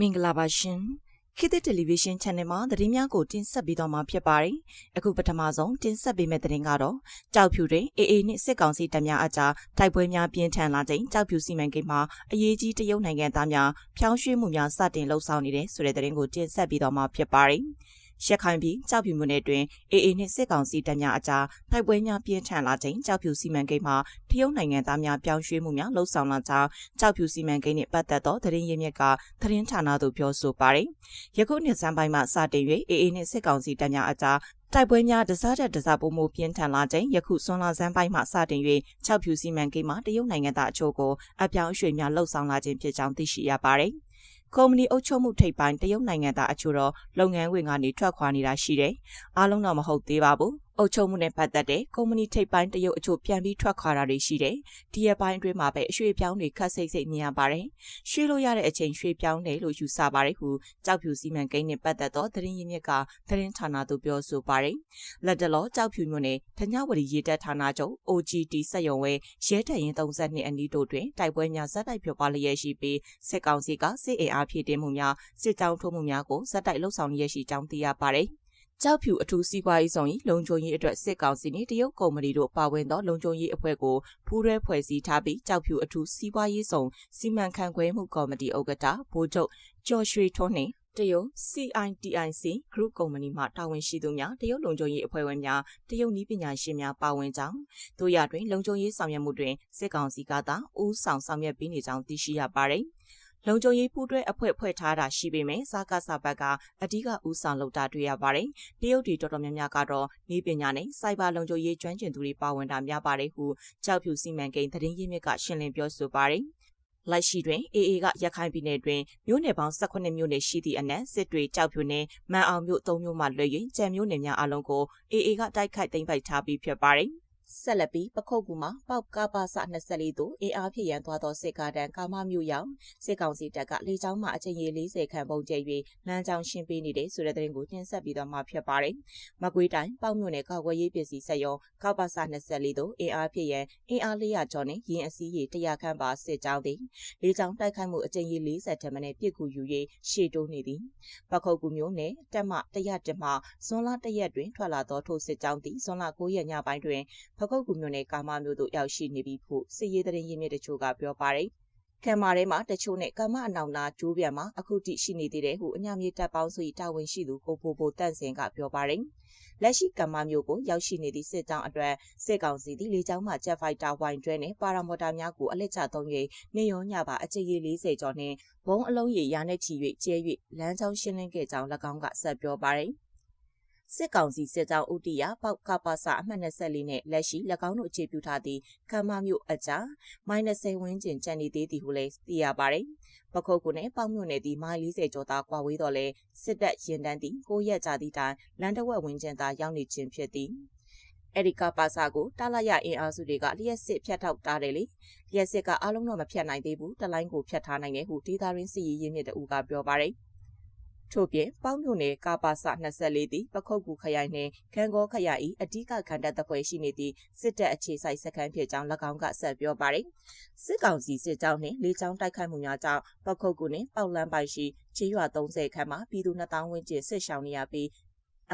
မင်္ဂလာပါရှင်ခေတ်သစ်တယ်လီဗီရှင်း channel မှာသတင်းများကိုတင်ဆက်ပေးသွားမှာဖြစ်ပါတယ်အခုပထမဆုံးတင်ဆက်ပေးမယ့်သတင်းကတော့ကြောက်ဖြူတွင်အေအေနှင့်စစ်ကောင်စီတပ်များအကြားတိုက်ပွဲများပြင်းထန်လာချိန်ကြောက်ဖြူစီမံကိန်းမှာအရေးကြီးတရုတ်နိုင်ငံသားများဖျောင်းရွှေ့မှုများစတင်လှုပ်ဆောင်နေတဲ့ဆိုတဲ့သတင်းကိုတင်ဆက်ပေးသွားမှာဖြစ်ပါတယ် ရခိုင်ပြည်ကြောက်ဖြူမြို့နယ်တွင်အေအေနှင့်စစ်ကောင်စီတပ်များအကြားတိုက်ပွဲများပြင်းထန်လာချိန်ကြောက်ဖြူစီမံကိန်းမှာတရုတ်နိုင်ငံသားများပြောင်းရွှေ့မှုများလှုံ့ဆော်လာကြောင်းကြောက်ဖြူစီမံကိန်းနှင့်ပတ်သက်သောသတင်းရင်းမြစ်ကသတင်းဌာနသို့ပြောဆိုပါတယ်။ယခုနှစ်စံပိုင်းမှစတင်၍အေအေနှင့်စစ်ကောင်စီတပ်များအကြားတိုက်ပွဲများတစားတဲ့တစားပုံမှုပြင်းထန်လာချိန်ယခုစွန်လာစမ်းပိုင်းမှစတင်၍၆ဖြူစီမံကိန်းမှာတရုတ်နိုင်ငံသားအချို့ကိုအပြောင်းအရွှေ့များလှုပ်ဆောင်လာခြင်းဖြစ်ကြောင်းသိရှိရပါတယ်။ ကုမ္ပဏီအုပ်ချုပ်မှုထိပ်ပိုင်းတရုတ်နိုင်ငံသားအချို့တော့လုပ်ငန်းဝင်ကနေထွက်ခွာနေတာရှိတယ်။အားလုံးတော့မဟုတ်သေးပါဘူး။အုပ်ချုပ်မှုနဲ့ပတ်သက်တဲ့ကုမ္ပဏီထိပ်ပိုင်းတရုတ်အချို့ပြန်ပြီးထွက်ခွာတာတွေရှိတယ်။ဒီရက်ပိုင်းအတွင်းမှာပဲအရွှေ့ပြောင်းတွေခက်စိတ်စိတ်မြင်ရပါတယ်။ရွှေ့လို့ရတဲ့အချိန်ရွှေ့ပြောင်းတယ်လို့ယူဆပါတယ်ဟုကြောက်ဖြူစီမံကိန်းနဲ့ပတ်သက်သောသတင်းရင်းမြစ်ကသတင်းဌာနသို့ပြောဆိုပါတယ်။လက်တလောကြောက်ဖြူမြို့နယ်ဓညဝတီရေတပ်ဌာနချုပ် OGT စက်ရုံဝဲရဲတပ်ရင်32အနီးတို့တွင်တိုက်ပွဲများဇက်တိုက်ဖြစ်ပွားလျက်ရှိပြီးစစ်ကောင်စီကစစ်အင်အားဖြည့်တင်းမှုများစစ်ကြောင်းထိုးမှုများကိုဇက်တိုက်လှုပ်ဆောင်ရရှိကြောင်းသိရပါတယ်။ ကြောက်ဖြူအထူးစီးပွားရေးဆောင်၏လုံခြုံရေးအတွက်စစ်ကောင်စီနှင့်တရုတ်ကုမ္ပဏီတို့ပါဝင်သောလုံခြုံရေးအဖွဲ့ကိုဖူးရဲဖွဲ့စည်းထားပြီးကြောက်ဖြူအထူးစီးပွားရေးဆောင်စီမံခန့်ခွဲမှုကော်မတီဥက္ကဋ္ဌဗိုလ်ချုပ်ကျော်ရွှေထွန်းနှင့်တရုတ် CITIC Group ကုမ္ပဏီမှတာဝန်ရှိသူများတရုတ်လုံခြုံရေးအဖွဲ့ဝင်များတရုတ်နည်းပညာရှင်များပါဝင်ကြောင်းတို့ရတွင်လုံခြုံရေးဆောင်ရွက်မှုတွင်စစ်ကောင်စီကသာဦးဆောင်ဆောင်ရွက်ပေးနေကြောင်းသိရှိရပါတယ်။ လုံခြုံရေးပူးတွဲအဖွဲ့ဖွဲ့ထားတာရှိပေမဲ့စားကစားဘက်ကအဓိကဦးဆောင်လုပ်တာတွေ့ရပါတယ်။တရုတ်တွေတော်တော်များများကတော့နေပညာနဲ့စိုက်ဘာလုံခြုံရေးကျွမ်းကျင်သူတွေပါဝင်တာများပါတယ်ဟုကြောက်ဖြူစီမံကိန်းသတင်းရင်းမြစ်ကရှင်းလင်းပြောဆိုပါတယ်။လက်ရှိတွင် AA ကရခိုင်ပြည်နယ်တွင်မြို့နယ်ပေါင်း18မြို့နယ်ရှိသည့်အနက်စစ်တွေကြောက်ဖြူနယ်မန်အောင်မြို့၃မြို့မှလွှဲ၍ကြံမြို့နယ်များအလုံးကို AA ကတိုက်ခိုက်သိမ်းပိုက်ထားပြီးဖြစ်ပါတယ်။ ဆက်လက်ပြီးပခုတ်ကူမှာပေါက်ကပါစ24သို့အင်အားဖြစ်ရန်သွားသောစစ်ကားတန်းကာမမျိုးရောက်စစ်ကောင်စီတပ်ကလေကြောင်းမှအချိန်ကြီး40ခန့်ပုံကျဲ၍လမ်းကြောင်းရှင်းပေးနေတဲ့ဆိုတဲ့သတင်းကိုတင်ဆက်ပြီးတော့မှဖြစ်ပါတယ်။မကွေးတိုင်းပေါက်မြို့နယ်ကာကွယ်ရေးပစ္စည်းဆက်ရုံကောက်ပါစ24သို့အင်အားဖြစ်ရန်အင်အား400ကျော်နဲ့ရင်းအစည်းရေ100ခန့်ပါစစ်ကြောင်းသည်လေကြောင်းတိုက်ခိုက်မှုအချိန်ကြီး40ထက်မနည်းပြစ်ကူယူ၍ရှေ့တိုးနေသည်။ပခုတ်ကူမျိုးနယ်တက်မ100မှဇွန်လ1ရက်တွင်ထွက်လာသောထိုစစ်ကြောင်းသည်ဇွန်လ9ရက်ညပိုင်းတွင်ဖကုတ်ကူမြို့နယ်ကာမမြို့သို့ရောက်ရှိနေပြီဖို့စစ်ရေးသတင်းရင်းမြစ်တချို့ကပြောပါတယ်။ခံမာထဲမှာတချို့နဲ့ကမ္မအနောင်နာကျိုးပြန်မှာအခုတိရှိနေသေးတယ်ဟုအညာမြေတပ်ပေါင်းစု၏တာဝန်ရှိသူကိုဖိုဖိုတန့်စင်ကပြောပါတယ်။လက်ရှိကမ္မမျိုးကိုရောက်ရှိနေသည့်စစ်ကြောင်းအတွက်စစ်ကောင်စီသည်လေကြောင်းမှ Jet Fighter ဝိုင်တွဲနဲ့ပါရာမော်တာများကိုအလက်ချသုံး၍နေရောညပါအကြိမ်ရေ40ကျော်နှင့်ဘုံအလုံးရေရာနဲ့ချီ၍ကျဲ၍လမ်းကြောင်းရှင်းလင်းခဲ့ကြောင်း၎င်းကဆက်ပြောပါတယ်။ စစ်ကောင်စီစစ်ကြောင်းဥတီယာပေါက်ကပါစာအမှတ်24နဲ့လက်ရှိ၎င်းတို့အခြေပြုထားသည့်ကမ္မမြို့အကြားမိုင်း20ဝန်းကျင်ကျန်နေသေးသည်ဟုလည်းသိရပါတယ်။ပခုတ်ကုနဲ့ပေါက်မြို့နယ်သည်မိုင်း40ကျော်သားကွာဝေးတော့လဲစစ်တပ်ရင်တန်းသည့်ကိုရက်ကြသည့်တိုင်လန်တဝက်ဝန်းကျင်သာရောက်နေခြင်းဖြစ်သည်။အဲဒီကပါစာကိုတာလာရအင်အားစုတွေကလျှက်စစ်ဖြတ်ထောက်တာတယ်လေလျှက်စစ်ကအလုံးတော့မဖြတ်နိုင်သေးဘူးတလိုင်းကိုဖြတ်ထားနိုင်တယ်ဟုဒေတာရင်းစီရင်းမြစ်တူကပြောပါတယ်။ ထို့ပြင်ပေါင်းမြို့နယ်ကာပါစ24သည်ပခုတ်ကူခရိုင်နှင့်ခန်းကောခရိုင်၏အဓိကခန္ဓာတပ်ဖွဲ့ရှိနေသည့်စစ်တပ်အခြေစိုက်စခန်းဖြစ်ကြောင်း၎င်းကဆက်ပြောပါသည်စစ်ကောင်စီစစ်ကြောင်းနှင့်လေကြောင်းတိုက်ခိုက်မှုများကြောင့်ပခုတ်ကူနှင့်ပေါက်လန်းပိုင်ရှိခြေရွာ30ခန်းမှာပြည်သူ2000ဝန်းကျင်စစ်ရှောင်နေရပြီး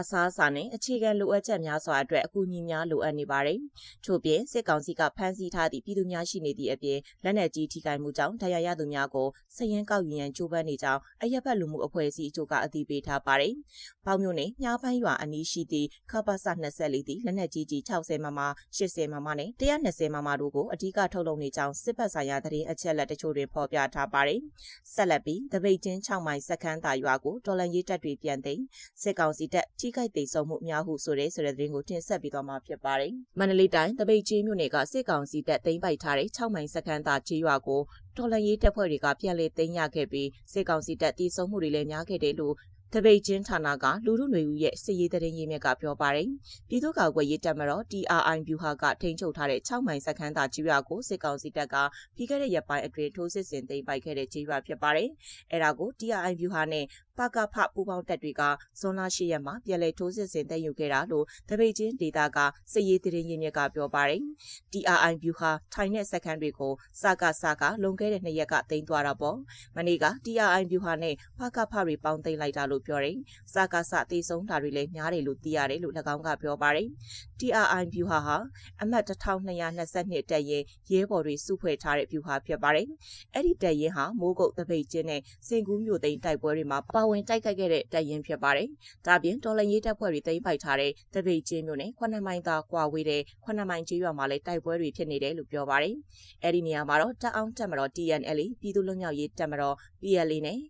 အစားအစာနဲ့အခြေခံလိုအပ်ချက်များစွာအတွက်အကူအညီများလိုအပ်နေပါတယ်။ထို့ပြင်စစ်ကောင်စီကဖမ်းဆီးထားသည့်ပြည်သူများရှိနေသည့်အပြင်လက်နက်ကြီးထိခိုက်မှုကြောင့်တရားရသူများကိုစည်ရင်းကောက်ယူရန်ကြိုးပမ်းနေကြောင်းအရက်ဘတ်လူမှုအဖွဲ့အစည်းအချို့ကအသိပေးထားပါတယ်။ပေါင်းမြို့နယ်မြားပိုင်းရွာအနီးရှိသည့်ခပစ24သည့်လက်နက်ကြီးကြီး60မမ80မမနဲ့120မမတို့ကိုအ धिक ထုတ်လုပ်နေကြောင်းစစ်ဘက်ဆိုင်ရာသတင်းအချက်အလက်တချို့တွင်ဖော်ပြထားပါတယ်။ဆက်လက်ပြီးတပိတ်ချင်း6မိုင်စခန်းသာရွာကိုတော်လန်ရေးတပ်တွေပြန်သိမ်းစစ်ကောင်စီတပ်ထိခိုက်ဒေဆုံးမှုအများဟုဆိုတဲ့ဆိုတဲ့သတင်းကိုတင်ဆက်ပေးသွားမှာဖြစ်ပါတယ်။မန္တလေးတိုင်းတပိတ်ချင်းမြို့နယ်ကစစ်ကောင်စီတပ်သိမ်းပိုက်ထားတဲ့6မိုင်စခန်းသားချေးရွာကိုတော်လန်ရေးတပ်ဖွဲ့တွေကပြန်လည်သိမ်းရခဲ့ပြီးစစ်ကောင်စီတပ်တည်ဆုံမှုတွေလည်းများခဲ့တယ်လို့တပိတ်ချင်းဌာနကလူထုຫນွေဦးရဲ့စစ်ရေးသတင်းရင်းမြစ်ကပြောပါတယ်။ပြည်သူ့ကာကွယ်ရေးတပ်မတော် TRI ဗျူဟာကထိန်းချုပ်ထားတဲ့6မိုင်စခန်းသာကြီးရွာကိုစစ်ကောင်စီတပ်ကပြီးခဲ့တဲ့ရက်ပိုင်းအတွင်းထိုးစစ်ဆင်သိမ်းပိုက်ခဲ့တဲ့ကြီးရွာဖြစ်ပါတယ်။အဲဒါကို TRI ဗျူဟာနဲ့ ပကဖပူပေါင်းတပ်တွေကဇွန်လ၈ရက်မှာပြည်လဲထိုးစစ်ဆင်သိမ်းယူခဲ့တာလို့တပိတ်ချင်းဒေတာကစစ်ရေးတရင်ရင်းမြစ်ကပြောပါတယ်။ TRI view ဟာထိုင်တဲ့စက္ကန့်တွေကိုစကစကလွန်ခဲ့တဲ့နှစ်ရက်ကသိမ်းသွားတာပေါ့။မနေ့က TRI view ဟာနဲ့ပကဖတွေပေါင်းသိမ်းလိုက်တာလို့ပြောတယ်။စကစတေဆုံးတာတွေလည်းများတယ်လို့သိရတယ်လို့၎င်းကပြောပါတယ်။ TRI view ဟာဟာအမှတ်1222တက်ရင်ရဲဘော်တွေစုဖွဲ့ထားတဲ့ view ဟာဖြစ်ပါတယ်။အဲ့ဒီတက်ရင်ဟာမိုးကုတ်တပိတ်ချင်းနဲ့စင်ကူးမြို့သိမ်းတိုက်ပွဲတွေမှာပါဝင်တိုက်ခိုက်ခဲ့တဲ့တက်ရင်ဖြစ်ပါတယ်။ဒါပြင်တော်လန်ရေးတပ်ဖွဲ့တွေသိမ်းပိုက်ထားတဲ့တပိတ်ချင်းမြို့နဲ့ခွနမိုင်သာကွာဝေးတဲ့ခွနမိုင်ကျေးရွာမှာလည်းတိုက်ပွဲတွေဖြစ်နေတယ်လို့ပြောပါတယ်။အဲ့ဒီနေရာမှာတော့တအောင်တက်မတော် TNL ပြည်သူ့လွတ်မြောက်ရေးတပ်မတော် PLA နဲ့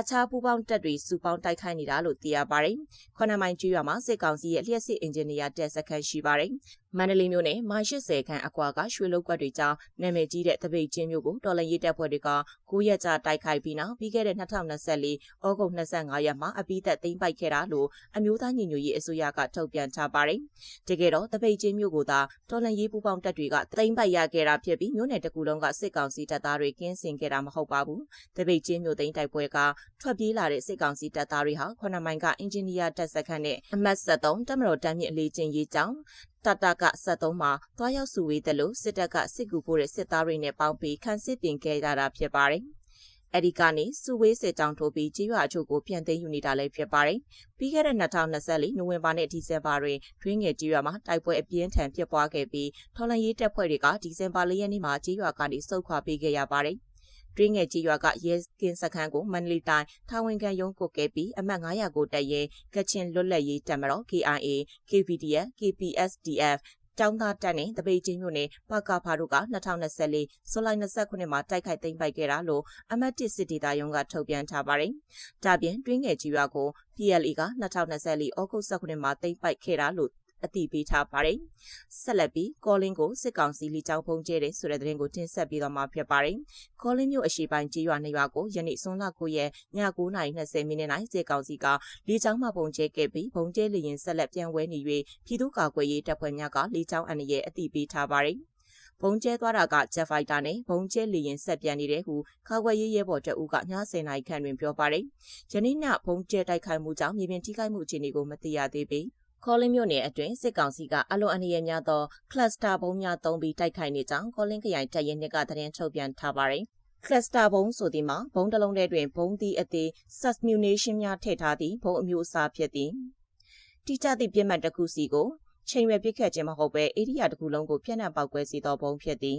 အခြားပူးပေါင်းတပ်တွေစုပေါင်းတိုက်ခိုက်နေတာလို့သိရပါတယ်။ခွနမိုင်ကျွော်မှာစစ်ကောင်စီရဲ့လျှက်စစ်အင်ဂျင်နီယာတပ်စခန်းရှိပါတယ်မန္တလေးမြို့နယ်မိုင်80ခန့်အကွာကရွှေလုတ်ကွက်တွေကြောင့်နာမည်ကြီးတဲ့တပိတ်ချင်းမြို့ကိုတော်လရေးတပ်ဖွဲ့တွေက9ရက်ကြာတိုက်ခိုက်ပြီးနောက်ပြီးခဲ့တဲ့2024ဩဂုတ်25ရက်မှာအပိသက်သိမ်းပိုက်ခဲ့တာလို့အမျိုးသားညီညွတ်ရေးအစိုးရကထုတ်ပြန်ထားပါတယ်။တကယ်တော့တပိတ်ချင်းမြို့ကိုသာတော်လရေးပူပေါင်းတပ်တွေကသိမ်းပိုက်ရခဲ့တာဖြစ်ပြီးမြို့နယ်တစ်ခုလုံးကစစ်ကောင်စီတပ်သားတွေကင်းစင်ခဲ့တာမဟုတ်ပါဘူး။တပိတ်ချင်းမြို့သိမ်းတိုက်ပွဲကထွက်ပြေးလာတဲ့စစ်ကောင်စီတပ်သားတွေဟာခုနမိုင်ကအင်ဂျင်နီယာတပ်စခန်းနဲ့အမှတ်73တမတော်တမ်းမြင့်အလေးချင်းရေးကြောင်းတတက73မှာတွားရောက်စုဝေးတယ်လို့စစ်တပ်ကစစ်ကူပို့တဲ့စစ်သားတွေနဲ့ပေါင်းပြီးခန်းစစ်ပြင်ခဲ့ကြတာဖြစ်ပါတယ်။အဲဒီကနေစုဝေးစစ်ကြောင်းထိုးပြီးကြေးရွာအချို့ကိုပြန်သိမ်းယူနေတာလည်းဖြစ်ပါတယ်။ပြီးခဲ့တဲ့2024နိုဝင်ဘာနဲ့ဒီဇင်ဘာတွင်တွင်းငယ်ကြေးရွာမှာတိုက်ပွဲအပြင်းထန်ဖြစ်ပွားခဲ့ပြီးထော်လန်ရေးတပ်ဖွဲ့တွေကဒီဇင်ဘာလရက်နေ့မှာကြေးရွာကနေစုခွာပေးခဲ့ရပါတယ်။ တွင်းငယ်ကြီးရွာကရဲကင်းစခန်းကိုမန္တလေးတိုင်းထာဝန်ခံရုံးကိုကဲပြီးအမှတ်900ကိုတက်ရဲကချင်လွတ်လပ်ရေးတပ်မတော် KIA KPDF KPSDF ကျောင်းသားတက်နဲ့တပိတ်ချင်းမြို့နယ်ပကဖာတို့က2024ဇူလိုင်29မှာတိုက်ခိုက်သိမ်းပိုက်ခဲ့တာလို့အမတ်တစ်စစ်ဒေသရုံးကထုတ်ပြန်ထားပါတယ်။ဒါပြင်တွင်းငယ်ကြီးရွာကို PLA က2024ဩဂုတ်19မှာသိမ်းပိုက်ခဲ့တာလို့ အသိပေးထားပါတယ်။ဆက်လက်ပြီးကောလင်းကိုစစ်ကောင်စီလီကြောင်းဖုံးကျဲတဲ့ဆိုတဲ့သတင်းကိုတင်ဆက်ပြီးတော့မှာဖြစ်ပါတယ်။ကောလင်းမြို့အရှိပိုင်းကြီးရွာနေရွာကိုယနေ့စွန်းလ9ရက်ည9:20မိနစ်၌စစ်ကောင်စီကလီကြောင်းမှပုံကျဲခဲ့ပြီးပုံကျဲလျင်ဆက်လက်ပြန်ဝဲနေ၍ပြည်သူ့ကာကွယ်ရေးတပ်ဖွဲ့များကလီကြောင်းအန္တရာယ်အသိပေးထားပါတယ်။ဘုံကျဲသွားတာကဂျက်ဖိုက်တာနဲ့ဘုံကျဲလီရင်ဆက်ပြန်နေတဲ့ဟုကာကွယ်ရေးရဲဘော်တအူးကည10နာရီခန့်တွင်ပြောပါတယ်။ယနေ့ညဘုံကျဲတိုက်ခိုက်မှုကြောင့်မြေပြင်ထိခိုက်မှုအခြေအနေကိုမသိရသေးပေ။ ကောလင်းမြို့နယ်အတွင်းစစ်ကောင်စီကအလွန်အန္တရာယ်များသောကလစတာဘုံများသုံးပြီးတိုက်ခိုက်နေကြောင်းကောလင်းခရိုင်တပ်ရင်းကသတင်းထုတ်ပြန်ထားပါတယ်။ကလစတာဘုံဆိုသည်မှာဘုံတစ်လုံးထဲတွင်ဘုံသီးအသေး submunation များထည့်ထားသည့်ဘုံအမျိုးအစားဖြစ်သည်။တိကျသည့်ပြစ်မှတ်တစ်ခုစီကို ချိန်ရွယ်ပစ်ခတ်ခြင်းမဟုတ်ဘဲဧရိယာတစ်ခုလုံးကိုပြန့်နှံ့ပေါက်ကွဲစေသောဘုံဖြစ်သည်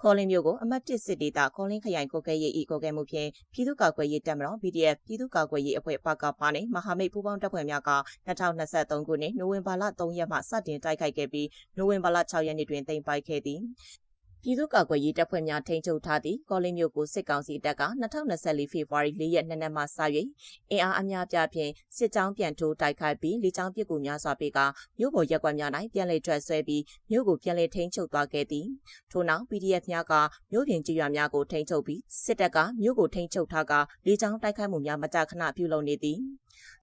ခေါလင်းမျိုးကိုအမတ်တစ်စစ်ဒေသခေါလင်းခရိုင်ကိုကဲရေးဤကိုကဲမှုဖြင့်ပြည်သူ့ကာကွယ်ရေးတပ်မတော် PDF ပြည်သူ့ကာကွယ်ရေးအဖွဲ့ပကဖာနှင့်မဟာမိတ်ပူးပေါင်းတပ်ဖွဲ့များက2023ခုနှစ်နိုဝင်ဘာလ3ရက်မှစတင်တိုက်ခိုက်ခဲ့ပြီးနိုဝင်ဘာလ6ရက်နေ့တွင်တင်ပိုက်ခဲ့သည် ပြည်သူ့ကာကွယ်ရေးတပ်ဖွဲ့များထိန်းချုပ်ထားသည့်ကောလင်းမြို့ကိုစစ်ကောင်စီတပ်က2024ဖေဖော်ဝါရီ4ရက်နေ့နက်မှစ၍အင်အားအများပြားဖြင့်စစ်ကြောင်းပြန်ထိုးတိုက်ခိုက်ပြီးလေကြောင်းပစ်ကူများစွာပေးကမြို့ပေါ်ရက်ကွက်များ၌ပြန်လည်ထွက်ဆွဲပြီးမြို့ကိုပြန်လည်ထိန်းချုပ်သွားခဲ့သည်ထို့နောက် PDF များကမြို့ပြင်ကြေးရွာများကိုထိန်းချုပ်ပြီးစစ်တပ်ကမြို့ကိုထိန်းချုပ်ထားကလေကြောင်းတိုက်ခိုက်မှုများမကြာခဏပြုလုပ်နေသည်